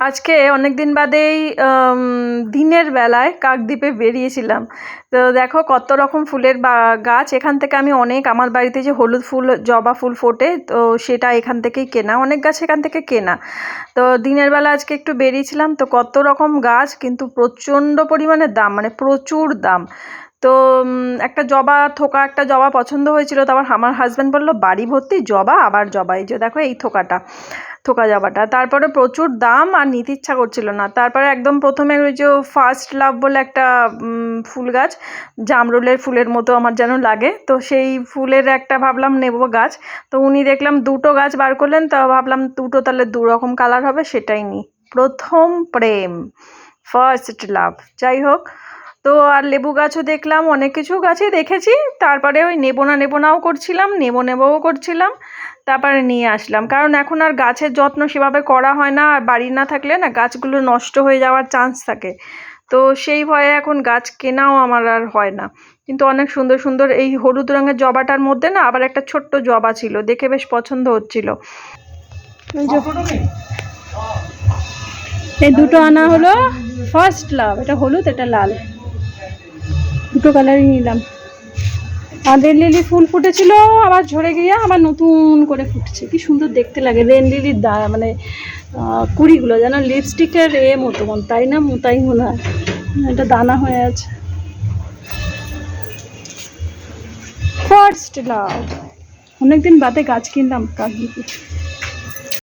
আজকে অনেক দিন বাদেই দিনের বেলায় কাকদ্বীপে বেরিয়েছিলাম। তো দেখো কত রকম ফুলের গাছ। এখান থেকে আমি অনেক, আমার বাড়িতে যে হলুদ ফুল, জবা ফুল ফোটে, তো সেটা এখান থেকেই কেনা। অনেক গাছ এখান থেকে কেনা। তো দিনের বেলা আজকে একটু বেরিয়েছিলাম, তো কত রকম গাছ, কিন্তু প্রচণ্ড পরিমাণে দাম মানে প্রচুর দাম। তো একটা জবা থোকা, একটা জবা পছন্দ হয়েছিল তারপর আমার হাজব্যান্ড বলল, বাড়ি ভর্তি জবা, আবার জবা। এই যে দেখো এই থোকাটা। থোকা জবাটা তারপরে প্রচুর দাম আর নিতে ইচ্ছা করছিল না। তারপরে একদম প্রথমে ওই যে ফার্স্ট লাভ বলে একটা ফুল গাছ, জামরুলের ফুলের মতো আমার যেন লাগে। তো সেই ফুলের একটা ভাবলাম নেব গাছ। তো উনি দেখলাম দুটো গাছ বার করলেন, তো ভাবলাম দুটো তাহলে দু রকম কালার হবে, সেটাই নিই। প্রথম প্রেম ফার্স্ট লাভ যাই হোক তো আর লেবু গাছও দেখলাম অনেক কিছু গাছই দেখেছি। তারপরে ওই নেব না নেব নাও করছিলাম নেব নেবোও করছিলাম তারপরে নিয়ে আসলাম। কারণ এখন আর গাছের যত্ন সেভাবে করা হয় না আর বাড়ি না থাকলে না গাছগুলো নষ্ট হয়ে যাওয়ার চান্স থাকে। তো সেই ভয়ে এখন গাছ কেনাও আমার আর হয় না। কিন্তু অনেক সুন্দর সুন্দর এই হলুদ রঙের জবাটার মধ্যে না আবার একটা ছোট্ট জবা ছিল দেখে বেশ পছন্দ হচ্ছিল। এই এই দুটো আনা হলো ফার্স্ট লাভ এটা হলুদ এটা লাল। দুটো কালারই নিলাম। আর লিলি ফুল ফুটেছিল, আবার ঝরে গিয়ে আবার নতুন করে ফুটছে। কি সুন্দর দেখতে লাগে। রেন লিলির দা মানে কুড়িগুলো, যেন লিপস্টিকের এ মতো মন তাই না? তাই মনে হয়। এটা দানা হয়ে আছে। ফার্স্ট লাভ অনেকদিন বাদে গাছ কিনলাম কাকদ্বীপে